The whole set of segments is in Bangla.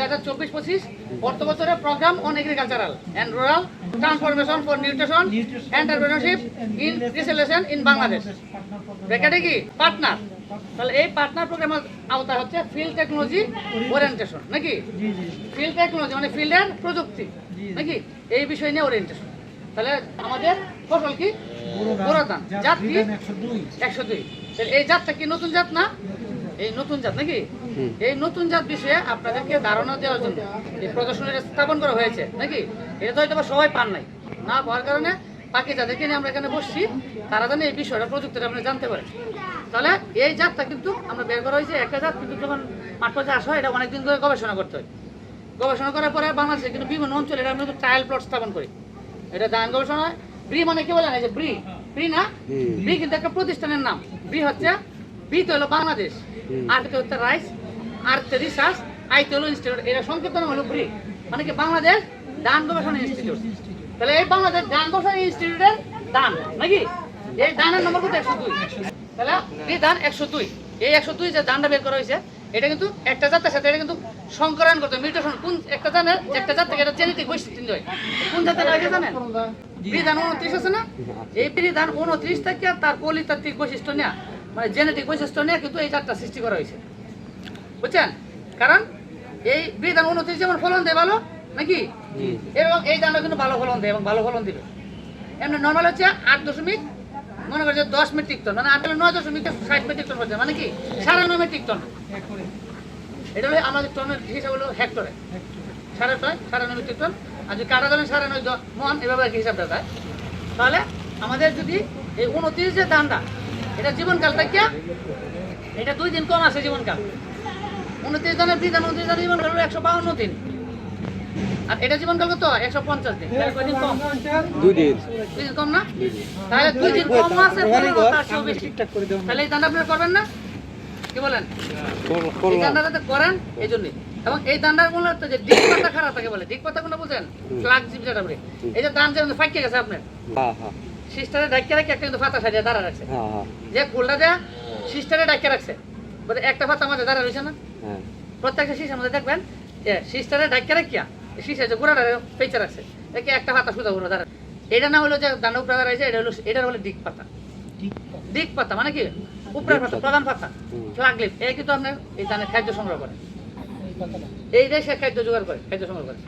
দুই হাজার চব্বিশ পঁচিশ অর্থ বছরের program on agricultural and rural transformation for nutrition entrepreneurship in resilience in Bangladesh ব্র্যাকেটে কি? পার্টনার তাহলে এই পার্টনার প্রোগ্রামের আওতা হচ্ছে ফিল্ড টেকনোলজি ওরিয়েন্টেশন নাকি? ফিল্ড টেকনোলজি মানে ফিল্ডের প্রযুক্তি নাকি? এই বিষয় নিয়ে ওরিয়েন্টেশন তাহলে আমাদের ফসল কি? বোরো ধান জাত কি? একশো দুই। একশো দুই। তাহলে এই জাতটা কি নতুন জাত না? এই নতুন জাত নাকি? এই নতুন জাত বিষয়ে আপনাদেরকে ধারণা দেওয়ার জন্য এই প্রদর্শনী স্থাপন করা হয়েছে নাকি? এটা তো হয়তো সবাই পান নাই। না পাওয়ার কারণে বাকি যাদেরকে নিয়ে আমরা এখানে বসছি তারা যেন এই বিষয়টা প্রযুক্তিটা আপনি জানতে পারেন। তাহলে এই জাতটা কিন্তু আমরা বের করা হয়েছে একটা জাত কিন্তু যখন মাঠ পর্যায়ে আসা হয় এটা অনেকদিন ধরে গবেষণা করতে হয়। গবেষণা করার পরে বাংলাদেশে কিন্তু বিভিন্ন অঞ্চলে এটা আমরা কিন্তু ট্রায়াল প্লট স্থাপন করি। এটা ধান গবেষণা ব্রি মানে কি বলেন এই যে ব্রি। ব্রি না? ব্রি কিন্তু একটা প্রতিষ্ঠানের নাম। ব্রি হচ্ছে বি তো হলো বাংলাদেশ। আর হচ্ছে রাইস। আর তো রিসার্চ আই ইনস্টিটিউট এটা সংক্ষিপ্ত নাম হলো ব্রি মানে কি বাংলাদেশ ধান গবেষণা ইনস্টিটিউট তাহলে এই বাংলাদেশ ধান গবেষণা ইনস্টিটিউটের দান, নাকি? এই দানের নম্বর কত একশো দুই। তাহলে এই ধান একশো দুই। এই একশো দুই যে ধানটা বের করা হয়েছে, এটা কিন্তু একটা জাতের সাথে, এটা কিন্তু সংকরণ করতে মিউটেশন কোন একটা জানের একটা জাত থেকে এটা জেনেটিক বৈশিষ্ট্য হয়। কোন জাতের হয় জানেন? বিধান উনত্রিশ আছে না? এই বিধান উনত্রিশ থেকে তার পলিতাত্ত্বিক বৈশিষ্ট্য নেয়া মানে জেনেটিক বৈশিষ্ট্য নিয়ে কিন্তু এই জাতটা সৃষ্টি করা হয়েছে। বুঝছেন? কারণ এই বিধান উনত্রিশ যেমন ফলন দেয় ভালো নাকি? এবং এই ধানটা কিন্তু ভালো ফলন দেয় এবং ভালো ফলন দিবে। এমনি নর্মাল হচ্ছে আট দশমিক মনে করছে দশ মেট্রিক টন মানে আট হলে নয় দশমিক ষাট মেট্রিক টন হচ্ছে মানে কি? সাড়ে নয় মেট্রিক টন। এটা হলো আমাদের টনের হিসাব হলো হেক্টরে। সাড়ে ছয় সাড়ে নয় মেট্রিক টন। আর যদি কাটা ধরেন সাড়ে নয় মন এভাবে আর কি হিসাবটা দেয়। তাহলে আমাদের যদি এই উনত্রিশ যে ধানটা এটা জীবনকালটা কি? এটা দুই দিন কম আছে জীবনকাল। উনত্রিশ ধান উনত্রিশ ধানের জীবনকাল হলো একশো বাউন্ন দিন। আর এটা জীবনকাল কত? একশো পঞ্চাশ দিন। তাহলে কম? দুই দিন। দুই দিন কম না? তাহলে দুই দিন কম আছে তাহলে এই আপনারা করবেন না? কি বলেন? এই যাতে করেন এই জন্যই। এবং এই দান্ডার মূলত যে দিক পাতা খারাপ থাকে বলে। দিক পাতা কোনটা বুঝেন? ফ্লাগ জিপ যেটা বলে। এই যে দান যেমন ফাইকে গেছে আপনার। হ্যাঁ হ্যাঁ সিস্টারে ডাকিয়ে রাখে একটা কিন্তু ফাতা সাজিয়ে দাঁড়া রাখছে। হ্যাঁ হ্যাঁ যে ফুলটা দেয়া সিস্টারে ডাকিয়ে রাখছে। বলে একটা ফাতা আমাদের দাঁড়া রয়েছে না। হ্যাঁ। প্রত্যেকটা শিশার মধ্যে দেখবেন যে সিস্টারে ডাকিয়ে রাখিয়া শিশা যে গোড়াটা পেঁচে রাখছে একে একটা পাতা সুতা ঘুরে দাঁড়া এটা না হলো যে দান্ডা উপরে দাঁড়াইছে এটা হলো এটা হলো দিক পাতা। দিক পাতা? মানে কি? উপরের পাতা প্রধান পাতা। ফ্লাগ কিন্তু আপনার এই ধানের খাদ্য সংগ্রহ করে এই কথাটা সে খাদ্য জোগাড় করে খাদ্য সংগ্রহ করে।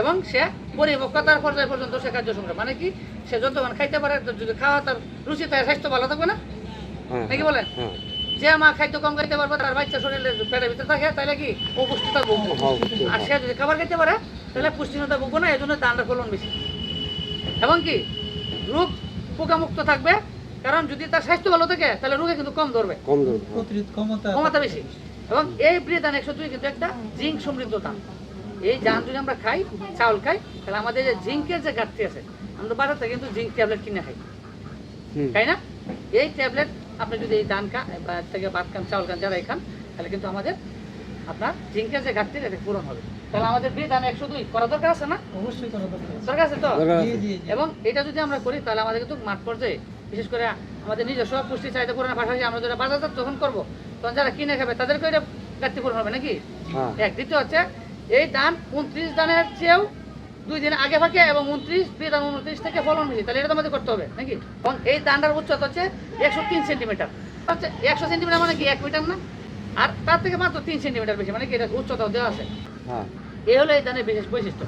এবং সে পরিপক্কতার পর্যায়ে পর্যন্ত সে খাদ্য সংগ্রহ মানে কি? সে যতক্ষণ খাইতে পারে যদি খাওয়া তার রুচি তার স্বাস্থ্য ভালো থাকবে না? হ্যাঁ নাকি বলেন? হ্যাঁ। যে মা খাদ্য কম খাইতে পারবে তার বাচ্চা শরীরে পেটের ভিতরে থাকে তাহলে কি? ও পুষ্টিটা ভুগবো হ্যাঁ, আর সে যদি খাবার খেতে পারে তাহলে পুষ্টিহীনতা ভুগবো না এই জন্য দানটা ফলন বেশি। এবং কি? রোগ পোকামুক্ত থাকবে কারণ যদি তার স্বাস্থ্য ভালো থাকে তাহলে রোগে কিন্তু কম ধরবে। কম ধরুন প্রতিরোধ ক্ষমতা ক্ষমতা বেশি। এবং এই ব্রি ধান একশো দুই কিন্তু একটা জিঙ্ক সমৃদ্ধ দান। এই ধান যদি আমরা খাই চাউল খাই তাহলে আমাদের যে জিঙ্কের যে ঘাটতি আছে আমরা বাজার থেকে কিন্তু জিঙ্ক ট্যাবলেট কিনে খাই। তাই না? এই ট্যাবলেট আপনি যদি এই ধান খান বা থেকে ভাত খান চাউল খান যারাই খান তাহলে কিন্তু আমাদের আপনার জিঙ্কের যে ঘাটতি এটা পূরণ হবে। তাহলে আমাদের ব্রি ধান একশো দুই করা দরকার আছে না? অবশ্যই করা দরকার আছে। দরকার আছে তো? এবং এটা যদি আমরা করি তাহলে আমাদের কিন্তু মাঠ পর্যায়ে বিশেষ করে আমাদের নিজস্ব পুষ্টি চাহিদা পূরণের পাশাপাশি আমরা যারা বাজারজাত তখন করব তখন যারা কিনে খাবে তাদেরকে এটা ঘাটতি পূরণ হবে নাকি? হ্যাঁ। এক দ্বিতীয় হচ্ছে এই ধান উনত্রিশ ধানের চেয়েও দুই দিন আগে ফাঁকে এবং উনত্রিশ দুই দাম উনত্রিশ থেকে ফলন বেশি। তাহলে এটা আমাদের করতে হবে নাকি? এবং এই ধানটার উচ্চতা হচ্ছে একশো তিন সেন্টিমিটার। হচ্ছে একশো সেন্টিমিটার মানে কি? এক মিটার না? আর তার থেকে মাত্র তিন সেন্টিমিটার বেশি মানে কি? এটা উচ্চতা দেওয়া আছে। হ্যাঁ। এই হলো এই দানের বিশেষ বৈশিষ্ট্য।